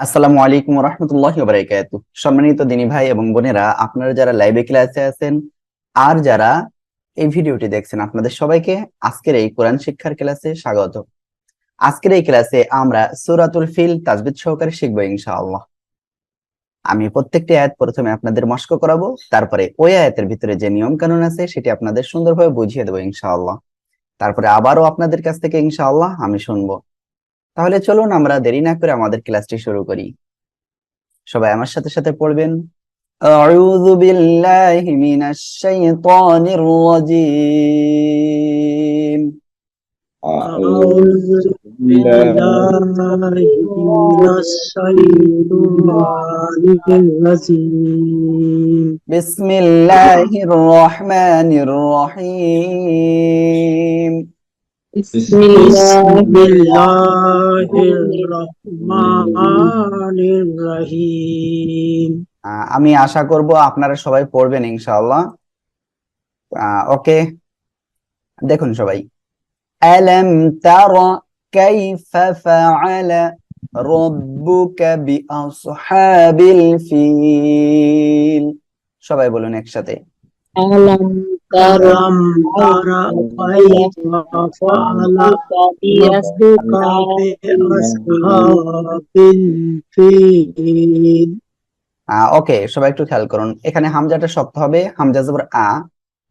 আসসালামু আলাইকুম রহমতুল্লাহ বারাকাত সম্মানিত দিনী ভাই এবং বোনেরা, আপনারা যারা লাইভে ক্লাসে আছেন আর যারা এই ভিডিওটি দেখছেন, আপনাদের সবাইকে আজকের এই কোরআন শিক্ষার ক্লাসে স্বাগত। আজকের এই ক্লাসে আমরা সুরাতুল ফিল তাজবিদ সহকারে শিখব ইনশাআল্লাহ। আমি প্রত্যেকটি আয়াত প্রথমে আপনাদের মস্ক করাবো, তারপরে ওই আয়াতের ভিতরে যে নিয়ম কানুন আছে, সেটি আপনাদের সুন্দরভাবে বুঝিয়ে দেবো ইনশাআল্লাহ। তারপরে আবারও আপনাদের কাছ থেকে ইনশাআল্লাহ আমি শুনব। তাহলে চলুন আমরা দেরি না করে আমাদের ক্লাসটি শুরু করি সবাই আমার সাথে সাথে পড়বেন أعوذ بالله من الشيطان الرجيم أعوذ بالله من الشيطان الرجيم بسم الله الرحمن الرحيم بسم الله الرحمن الرحيم আহ, আমি আশা করব আপনারা সবাই পড়বেন ইনশাআল্লাহ ওকে দেখুন সবাই ألم تر كيف فعل ربك بأصحاب الفيل সবাই বলুন একসাথে ألم تر ألم تر كيف فعل ربك بأصحاب الفيل ওকে সবাই একটু খেয়াল করুন এখানে হামজাটা শক্ত হবে হামজা জবর আ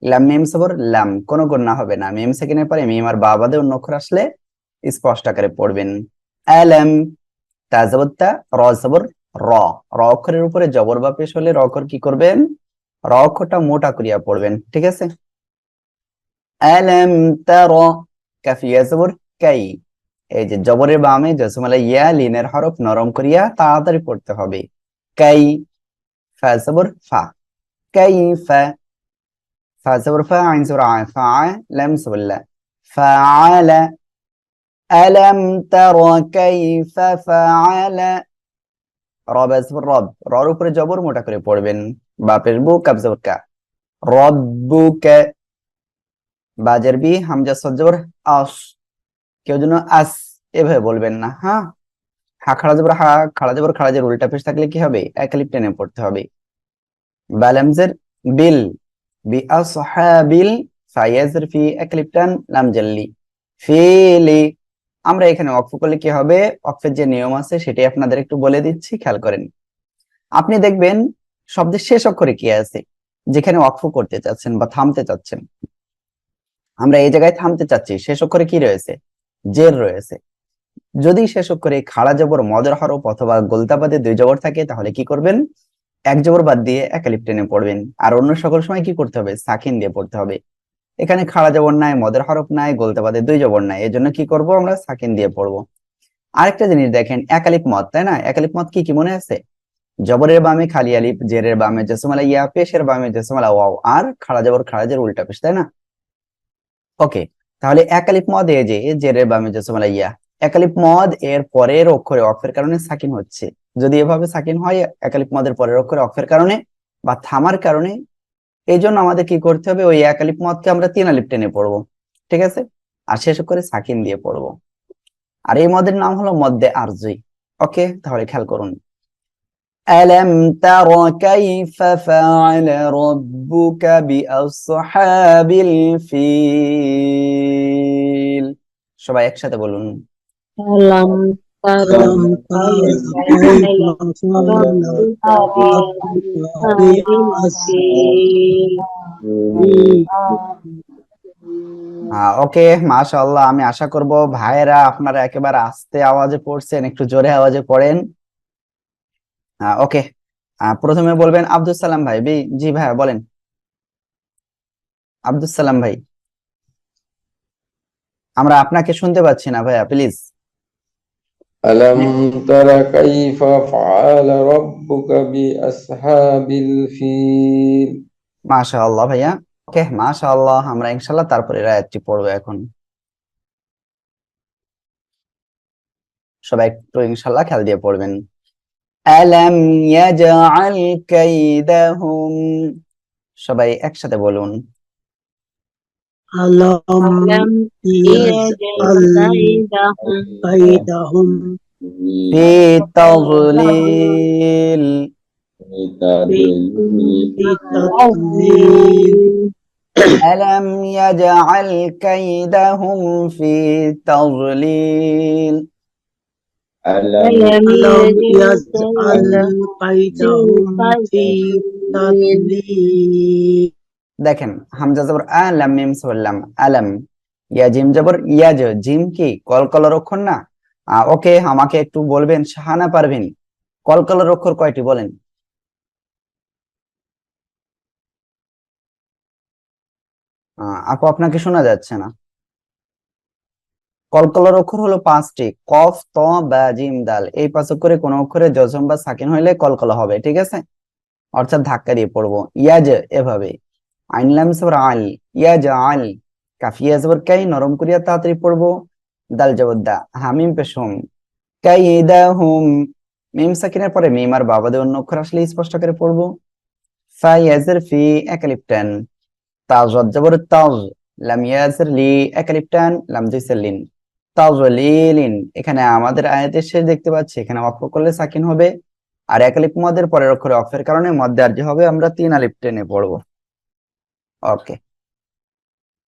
লাম মিম জবর লাম কোনো গুণা হবে না মিম সেকেন্ডের পরে মিম আর বাবাদে অন্য অক্ষর আসলে স্পষ্ট আকারে পড়বেন আলাম তা জবর তা র জবর র র অক্ষরের উপরে জবর বা পেশ হলে র অক্ষর কি করবেন র অক্ষরটা মোটা করিয়া পড়বেন, ঠিক আছে? আলাম তার কাফিয়া জবর কাই, এই যে জবরের বামে জসমালা ইয়া লিনের হরফ নরম করিয়া তাড়াতাড়ি পড়তে হবে। কাই, ফা জবর ফা, কাই ফা ফা জবর ফা, আইন জবর আ, ফা লাম জবল্লা ফা আলা আলাম তার কাইফা ফা আলা রব জবর রব, রর উপরে জবর মোটা করে পড়বেন। বাপের বু কাব জবর কা। রব্বুকা বাজের বি, হামজা সদ জবর আস। কেউ যেন আস, এভাবে বলবেন না হ্যাঁ? হা খাড়া জবর হা, খাড়া জবর খাড়া জের উল্টা পেশ থাকলে কি হবে? একালিপ টেনে পড়তে হবে। বালামজের বিল, বি আসহাবিল ফায়াজের ফি একালিপ টান, লাম জাল্লি। ফিলি, আমরা এখানে অক্ফ করলে কি হবে? অক্ফের যে নিয়ম আছে, সেটাই আপনাদের একটু বলে দিচ্ছি, খেয়াল করেন। আপনি দেখবেন শব্দের শেষ অক্ষরে কি আছে? যেখানে অক্ষ করতে চাচ্ছেন বা থামতে চাচ্ছেন। আমরা এই জায়গায় থামতে চাচ্ছি, শেষ অক্ষরে কি রয়েছে? জের রয়েছে। যদি শেষ অক্ষরে খাড়া জবর মদর হরফ অথবা গোলতাবাদে দুই জবর থাকে, তাহলে কি করবেন? এক জবর বাদ দিয়ে একালিপ টেনে পড়বেন। আর অন্য সকল সময় কি করতে হবে? সাকিন দিয়ে পড়তে হবে। এখানে খাড়া জবর নাই মদের হরফ নাই, গোলতাবাদে দুই জবর নাই, এজন্য কি করব আমরা? সাকিন দিয়ে পড়ব। আরেকটা জিনিস দেখেন, একালিপ মত তাই না? একালিপ মত কি কি মনে আছে? জবরের বামে খালি আলিফ, জেরের বামে জসমালা ইয়া পেশের বামে জসমালা ওয়াও, আর খাড়া জবর, খাড়া জের উল্টা পেশ, তাই না? ওকে, তাহলে একালিপ মদ এ যে, জেরের বামে জসমালা ইয়া। এক একালিপ মদ এর পরের অক্ষরে অক্ষের কারণে সাকিন হচ্ছে। যদি এভাবে সাকিন হয়, এক একালিপ মদের পরের অক্ষরে অক্ষের কারণে বা থামার কারণে এই জন্য আমাদের কি করতে হবে? ওই এক আলিফ মদকে আমরা তিন আলিফ টেনে পড়ব, ঠিক আছে? আর শেষ করে সাকিন দিয়ে পড়ব। আর এই মদের নাম হলো মদ্দে আরজুই। ওকে, তাহলে খেয়াল করুন। ألم تر كيف فعل ربك بأصحاب الفيل সবাই একসাথে বলুন ألم تر ألم تر كيف فعل ربك ওকে মাশাআল্লাহ আমি আশা করব ভাইয়েরা আপনারা একেবারে আস্তে আওয়াজে পড়ছেন একটু জোরে আওয়াজে পড়েন ওকে প্রথমে বলবেন আব্দুল সালাম ভাই বি- জি ভাইয়া বলেন আব্দুল সালাম ভাই আমরা আপনাকে শুনতে পাচ্ছি না ভাইয়া প্লিজ ألم تر كيف فعل ربك بأصحاب الفيل মাশাআল্লাহ ভাইয়া ওকে মাশাআল্লাহ আমরা ইনশাআল্লাহ তারপরে আয়াতটি পড়বো এখন সবাই একটু ইনশাআল্লাহ খেয়াল দিয়ে পড়বেন আলাম ইয়াজআল কাইদাহুম সবাই একসাথে বলুন ألم ألم يجعل يجعل كيدهم كيدهم في تضليل بتضليل ألم يجعل كيدهم في تضليل ألم ألم ألم يجعل يجعل قيدهم في تضليل দেখেন হামজা জবর আ লাম মিম সাল্লাম আলাম ইয়া জিম জবর ইয়াজ জিম কি কলকলার অক্ষর না ওকে আমাকে একটু বলবেন শাহানা পারভিন কলকলার অক্ষর কয়টি বলেন আহ, আপু আপনাকে শোনা যাচ্ছে না কলকলার অক্ষর হলো পাঁচটি। কফ, ত, বা, জিম, দাল। এই পাঁচ অক্ষরে কোন অক্ষরে জজম বা সাকিন হইলে কলকলা হবে, ঠিক আছে? অর্থাৎ ধাক্কা দিয়ে পড়ব। ইয়াজ, এভাবে। আইন লাম সবর আল, ইয়াজ আল। কাফিয়া জবর কাই, নরম করিয়া তাড়াতাড়ি পড়ব। দাল জবর দা, হামিম পেশম। কাইদাহুম মিম সাকিনের পরে মিম আর বাবাদের অন্য অক্ষর আসলে স্পষ্ট করে পড়ব। ফাইয়াজের ফি একালিপটান। তাজ জবর তাজ লাম ইয়াজের লি একালিপটান, লাম দুইসাল্লিন তাজলিলিন এখানে আমাদের আয়াতের শেষ দেখতে পাচ্ছি এখানে অক্ষ করলে সাকিন হবে আর একালিপ মদের পরের অক্ষরে অফের কারণে মধ্যে আর যে হবে আমরা তিন আলিপ টেনে পড়বো ওকে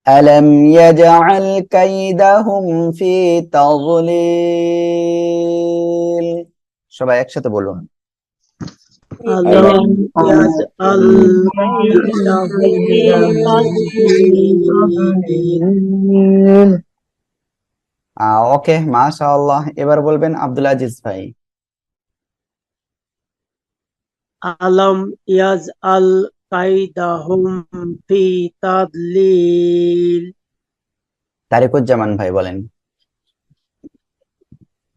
ألم يجعل كيدهم في تضليل সবাই একসাথে বলুন ألم ওকে মাশাআল্লাহ। এবার বলবেন আব্দুল আজিজ ভাই। আলম ইয়াজ আল কাইদাহুম ফি তাদলিল। তারিকুজ্জামান ভাই বলেন।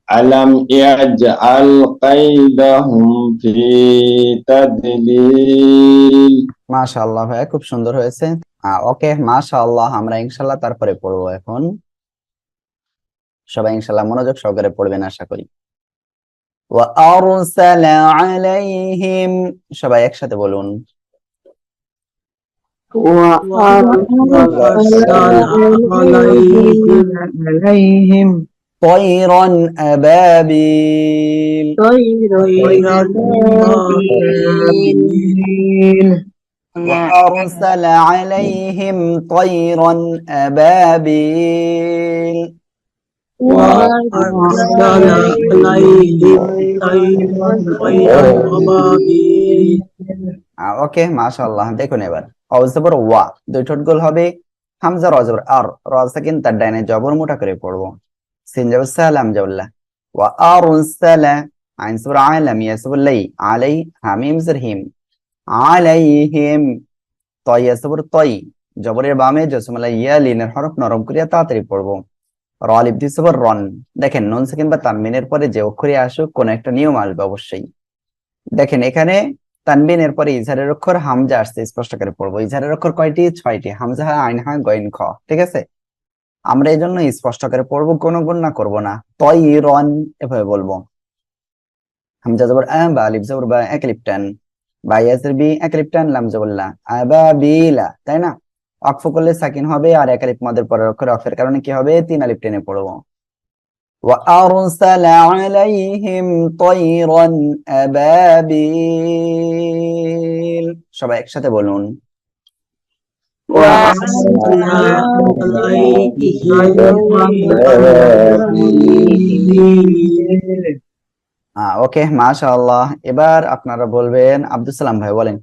আলম ইয়াজ আল কাইদাহুম ফি তাদলিল। মাশাআল্লাহ ভাই খুব সুন্দর হয়েছে। ওকে মাশাআল্লাহ আমরা ইনশাআল্লাহ তারপরে পড়ব এখন। সবাই ইনশাআল্লাহ মনোযোগ সহকারে পড়বেন আশা করি وأرسل عليهم সবাই একসাথে বলুন وأرسل عليهم عليهم طيرا أبابيل طيرا طيرا أبابيل وأرسل عليهم طيرا أبابيل وأرسل عليهم طيرا أبابيل ওকে মাশাআল্লাহ দেখুন এবার অজবর ওয়া দুই ঠোঁট গোল হবে হামজা রজবর আর রসাকিন তার ডাইনে জবর মোটা করে পড়বো সিন জবর সালাম জবল্লা ওয়া আরসালা আইন সবর আলাম ইয়াসবর লাই আলাই হামিম জের হিম আলাইহিম তয় ইয়াসবর তয় জবরের বামে জসমলা ইয়া লিনের হরফ নরম করিয়া তাড়াতাড়ি পড়বো র আলিফ সবর রন। দেখেন, নুন সেকেন্ড বা তানমিনের পরে যে অক্ষরে আসুক, কোন একটা নিয়ম আসবে অবশ্যই। দেখেন, এখানে তানবিনের পরে ইজহারের অক্ষর হামজা আসছে, স্পষ্ট করে পড়ব। ইজহারের অক্ষর কয়টি? ছয়টি। হামজা, আইন, হা, গইন, খ, ঠিক আছে? আমরা এই জন্য স্পষ্ট করে পড়ব, কোনো গুণনা করব না। তই রন এভাবে বলব। হামজা জবর আ বা আলিফ জবর বা একলিপটান। বা ইয়াসের বি একলিপটান, লাম জবরলা আবাবিলা তাই না? অক্ফ করলে সাকিন হবে আর এক আলিফ মাদের পরের অক্ষরে অক্ষের কারণে কি হবে তিন আলিফ টেনে পড়বো وأرسل عليهم طيرا أبابيل সবাই একসাথে বলুন وأرسل عليهم ওকে মাশাআল্লাহ এবার আপনারা বলবেন আব্দুল সালাম ভাই বলেন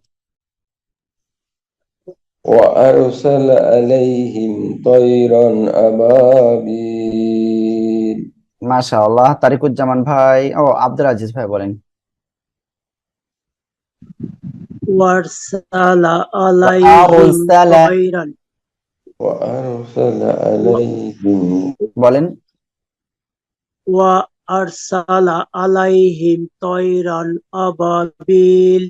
وأرسل عليهم طيرا أبابيل মাশাআল্লাহ তারিকুজ্জামান ভাই ও আব্দুল আজিজ ভাই বলেন وأرسل عليهم وأرسل طيرا وأرسل عليهم বলেন وأرسل عليهم طيرا أبابيل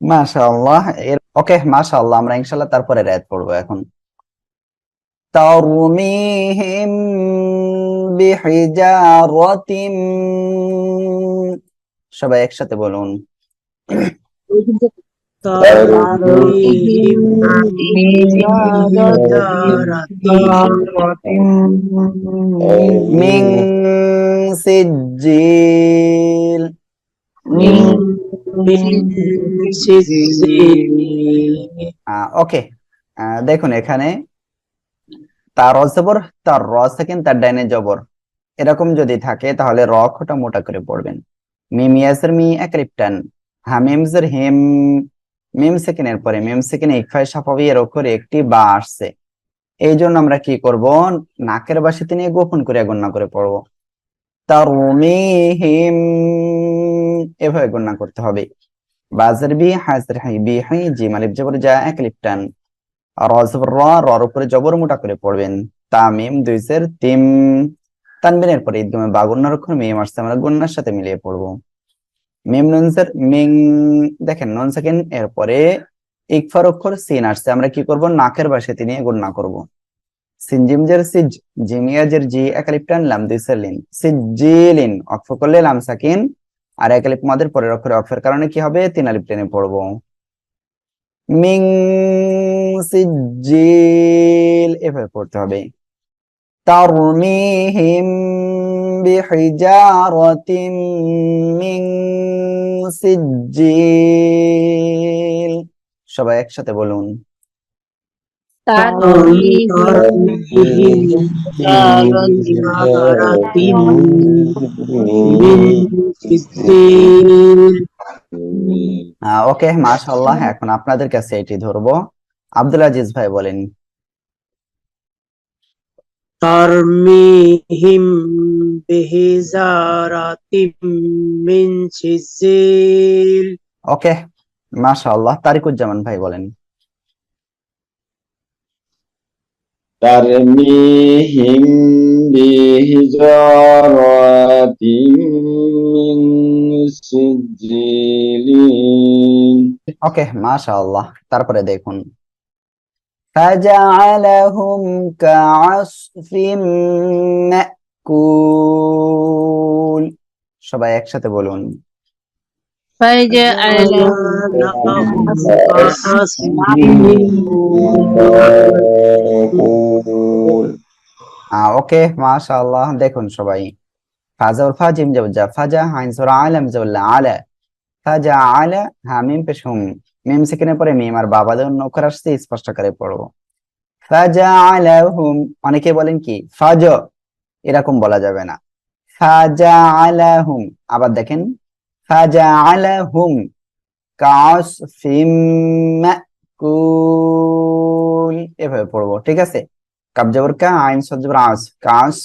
মাশাআল্লাহ এর ওকে মাশাআল্লাহ আমরা ইনশাআল্লাহ তারপরে রায়াত পড়ব এখন। তারমিহিম বিহিজারাতিম সবাই একসাথে বলুন। মিং মিন সিজিল মিন ওকে দেখুন এখানে তার র জবর, তার র সেকেন্ড, তার ডাইনে জবর। এরকম যদি থাকে, তাহলে র খোটা মোটা করে পড়বেন। মিম ইয়াসের, মি একরিপটান। হামিমজের হিম, মিম সেকেন্ডের পরে, মিম সেকেন্ড ইকফাই সাফাবি এর অক্ষরে একটি বা আসছে। এই জন্য আমরা কি করব? নাকের বাসিতে নিয়ে গোপন করে গণ্য করে পড়ব। তার হিম এভাবে গণ্য করতে হবে। বাজার বি, হাজার হাই বি, হাই জি, মালিব জবর যা, এক লিপটান আর অজবর র রর উপরে জবর মোটা করে পড়বেন। তামিম, দুই সের তিম। তানবিনের পরে ঈদগমে বাগুন্নার অক্ষর মিম আসছে আমরা গুন্নার সাথে মিলিয়ে পড়ব। মিম নুনসের মিং। দেখেন, নন সেকেন্ড, এরপরে ইকফার অক্ষর সিন আসছে। আমরা কি করব? নাকের বাসাতে নিয়ে গুন্না করব। সিনজিমজের সিজ জিমিয়াজের জি, একালিপটান লাম দুই সের লিন। সিজিলিন অক্ফ করলে লাম সাকিন, আর একালিপ মাদের পরের অক্ষরে অক্ষের কারণে কি হবে? তিন আলিপ টেনে পড়ব। মিং সিজিল এভাবে পড়তে হবে। তারমিহিম বিহিজারাতিন, মিং সিজিল সবাই একসাথে বলুন। ওকে মাশাল্লাহ এখন আপনাদের কাছে এটি ধরবো। আব্দুল আজিজ ভাই বলেন। তর্মিহিম বিহিজারাতিম মিন ওকে মাশাআল্লাহ তারিকুজ্জামান ভাই বলেন। ترميهم بحجارة من سجيل ওকে মাশাআল্লাহ তারপরে দেখুন فجعلهم كعصف مأكول সবাই একসাথে বলুন فجعلهم معقول ওকে মাশাআল্লাহ দেখুন সবাই ফাজা ওর ফা জিম যাব যা ফাজা হাইন সুরা আলাম জাবল্লা আলা ফাজা আলা হা মিম পেশ হুম মিম সেকেন্ডের পরে মিম আর বাবা দেওয়ার নখর আসছে স্পষ্ট করে পড়বো ফাজা আলাহুম অনেকে বলেন কি ফাজ এরকম বলা যাবে না ফাজা আলাহুম আবার দেখেন কাস ফিম মাকুল এভাবে পড়ব, ঠিক আছে? কাব জবর কা, আইন সদ জবর আস। কাস,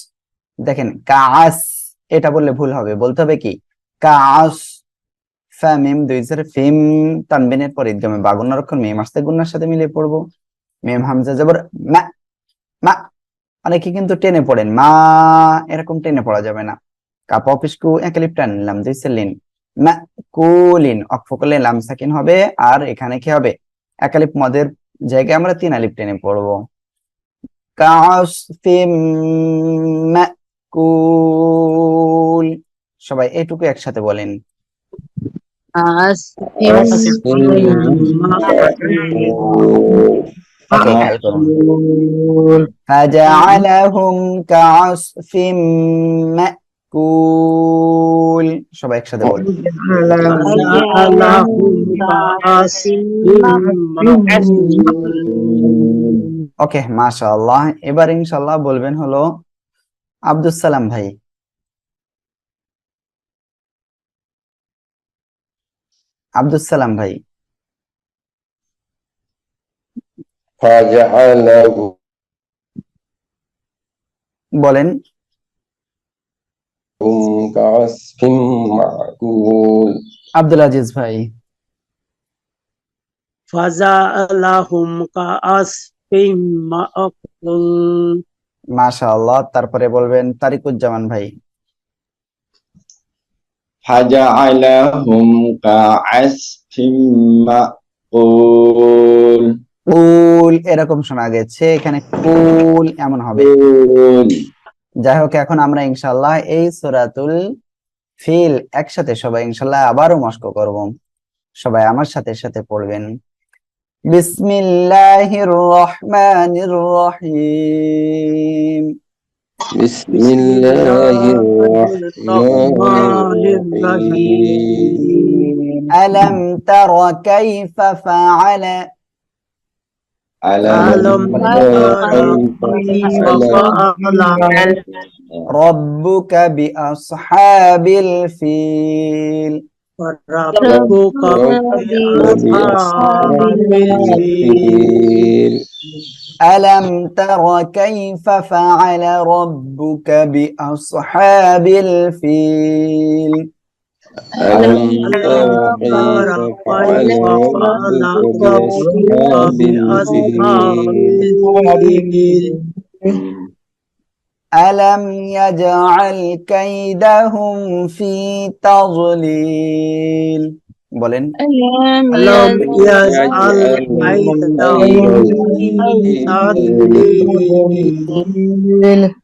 দেখেন, কাস, এটা বললে ভুল হবে, বলতে হবে কি? কাস, ফা, মিম, দুই জের, ফিম, তানবিনের পর ইদগামে বাগুন্নার অক্ষর, মিম আসতে গুন্নার সাথে মিলিয়ে পড়ব। মিম, হামজা, জবর, মা মা, অনেকে কিন্তু টেনে পড়েন, মা, এরকম টেনে পড়া যাবে না। কাপ অফিসকু একালিপ টান লাম দুই সেলিন। মা কুলিন অক্ষ করলে লাম সাকিন হবে আর এখানে কি হবে একালিপ মদের জায়গায় আমরা তিন আলিপ টেনে পড়বো কাসফিম মাকুল সবাই এইটুকু একসাথে বলেন ওকে খেয়াল করুন فجعلهم كعصف مأكول বল সবাই একসাথে বলি। ওকে মাশাআল্লাহ। এবার ইনশাআল্লাহ বলবেন হলো আব্দুল সালাম ভাই। আব্দুল সালাম ভাই। বলেন। كعصف معقول আব্দুল আজিজ ভাই فجعلهم كعصف مأكول মাশাআল্লাহ তারপরে বলবেন তারিকুজ্জামান ভাই فجعلهم كعصف مأكول কুল এরকম শোনা গেছে এখানে কুল এমন হবে যাই হোক এখন আমরা ইনশাল্লাহ এই সুরাতুল ফিল একসাথে সবাই ইনশাল্লাহ আবারও মস্ক করব। সবাই আমার সাথে সাথে পড়বেন। বিসমিল্লাহির রহমানির রহিম বিসমিল্লাহির রহমানির রহিম আলম তারা কাইফা ربك بأصحاب الفيل. ربك بأصحاب الفيل. ألم تر كيف فعل ربك بأصحاب الفيل؟ ألم ألم تر كيف فعل ربك بأصحاب الفيل ألم يجعل كيدهم في تضليل বলেন ألم يجعل كيدهم في تضليل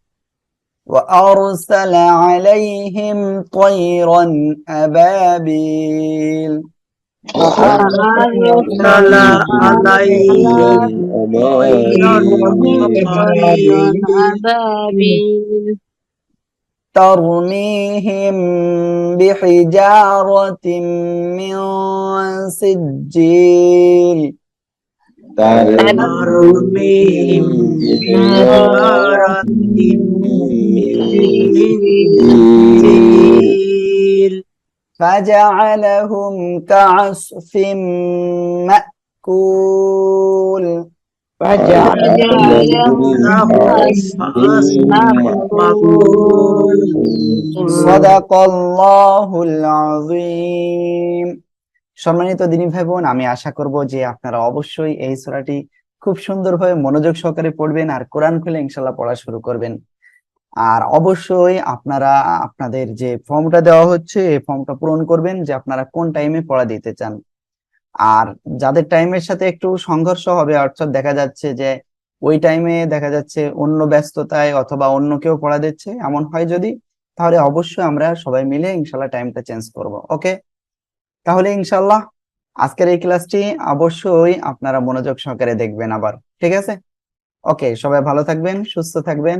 وأرسل عليهم طيرا أبابيل. أرسل عليهم ترميهم بحجارة من سجيل. ترميهم بحجارة من سجيل فجعلهم كعصف مأكول صدق الله العظيم সম্মানিত দিনী ভাই বোন আমি আশা করব যে আপনারা অবশ্যই এই সূরাটি খুব সুন্দরভাবে মনোযোগ সহকারে পড়বেন আর কোরআন খুলে ইনশাল্লাহ পড়া শুরু করবেন আর অবশ্যই আপনারা, আপনাদের যে ফর্মটা দেওয়া হচ্ছে, এই ফর্মটা পূরণ করবেন যে আপনারা কোন টাইমে পড়া দিতে চান। আর যাদের টাইমের সাথে একটু সংঘর্ষ হবে, অর্থাৎ দেখা যাচ্ছে যে ওই টাইমে দেখা যাচ্ছে অন্য ব্যস্ততায় অথবা অন্য কেউ পড়া দিচ্ছে, এমন হয় যদি, তাহলে অবশ্যই আমরা সবাই মিলে ইনশাল্লাহ টাইমটা চেঞ্জ করব ওকে তাহলে ইনশাল্লাহ আজকের এই ক্লাসটি অবশ্যই আপনারা মনোযোগ সহকারে দেখবেন আবার, ঠিক আছে? ওকে সবাই ভালো থাকবেন, সুস্থ থাকবেন।